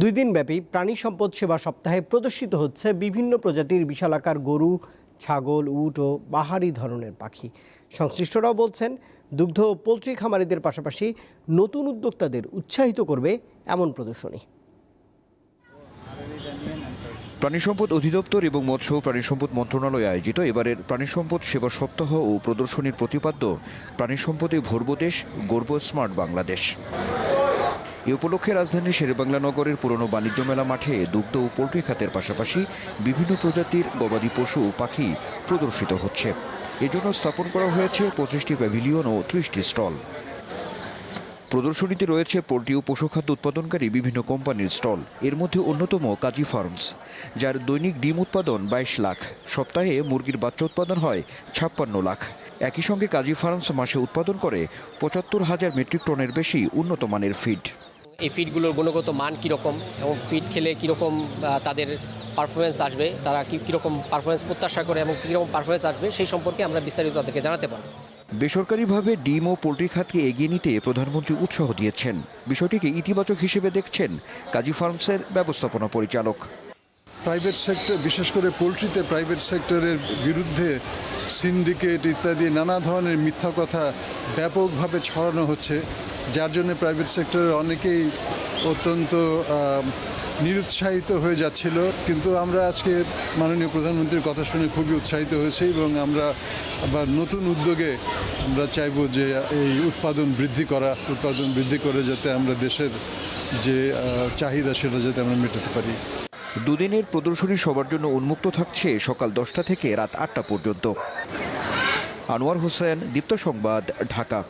দুই দিনব্যাপী প্রাণী সম্পদ সেবা সপ্তাহে প্রদর্শিত হচ্ছে বিভিন্ন প্রজাতির বিশালাকার গরু, ছাগল, উট ও বাহারি ধরনের পাখি। সংশ্লিষ্টরাও বলছেন, দুগ্ধ ও পোলট্রি খামারিদের পাশাপাশি নতুন উদ্যোক্তাদের উৎসাহিত করবে এমন প্রদর্শনী। প্রাণী সম্পদ অধিদপ্তর এবং মৎস্য প্রাণী সম্পদ মন্ত্রণালয় আয়োজিত এবারের প্রাণী সম্পদ সেবা সপ্তাহ ও প্রদর্শনীর প্রতিপাদ্য, প্রাণী সম্পদে ভরব দেশ, গর্ব স্মার্ট বাংলাদেশ। এ উপলক্ষে রাজধানীর শেরেবাংলা নগরের পুরনো বাণিজ্য মেলা মাঠে দুগ্ধ ও পোলট্রি খাতের পাশাপাশি বিভিন্ন প্রজাতির গবাদি পশু পাখি প্রদর্শিত হচ্ছে। এজন্য স্থাপন করা হয়েছে পঁচিশটি প্যাভিলিয়ন ও ত্রিশটি স্টল। প্রদর্শনীতে রয়েছে পোল্ট্রি ও পশুখাদ্য উৎপাদনকারী বিভিন্ন কোম্পানির স্টল। এর মধ্যে অন্যতম কাজী ফার্মস, যার দৈনিক ডিম উৎপাদন বাইশ লাখ, সপ্তাহে মুরগির বাচ্চা উৎপাদন হয় ছাপ্পান্ন লাখ। একই সঙ্গে কাজী ফার্মস মাসে উৎপাদন করে পঁচাত্তর হাজার মেট্রিক টনের বেশি উন্নত মানের ফিড। এই ফিডগুলোর গুণগত মান কীরকম এবং ফিড খেলে কীরকম তাদের পারফরমেন্স আসবে তারা কী কীরকম পারফরমেন্স প্রত্যাশা করে এবং কীরকম পারফরমেন্স আসবে সেই সম্পর্কে আমরা বিস্তারিত তাদেরকে জানাতে পারব। বেসরকারিভাবে ডিম ও পোল্ট্রি খাতকে এগিয়ে নিতে প্রধানমন্ত্রী উৎসাহ দিয়েছেন। বিষয়টিকে ইতিবাচক হিসেবে দেখছেন কাজী ফার্মসের ব্যবস্থাপনা পরিচালক। প্রাইভেট সেক্টর বিশেষ করে পোলট্রিতে প্রাইভেট সেক্টরের বিরুদ্ধে সিন্ডিকেট ইত্যাদি নানা ধরনের মিথ্যা কথা ব্যাপকভাবে ছড়ানো হচ্ছে। যার জন্য প্রাইভেট সেক্টরের অনেকেই অত্যন্ত নিরুৎসাহিত হয়ে যাচ্ছিল। কিন্তু আমরা আজকে মাননীয় প্রধানমন্ত্রীর কথা শুনে খুবই উৎসাহিত হয়েছি এবং আমরা আবার নতুন উদ্যোগে আমরা চাইব যে এই উৎপাদন বৃদ্ধি করা, উৎপাদন বৃদ্ধি করে যাতে আমরা দেশের যে চাহিদা সেটা যাতে আমরা মেটাতে পারি। দুদিনের প্রদর্শনী সবার জন্য উন্মুক্ত থাকছে সকাল দশটা থেকে রাত আটটা পর্যন্ত। আনোয়ার হোসেন, দীপ্ত সংবাদ, ঢাকা।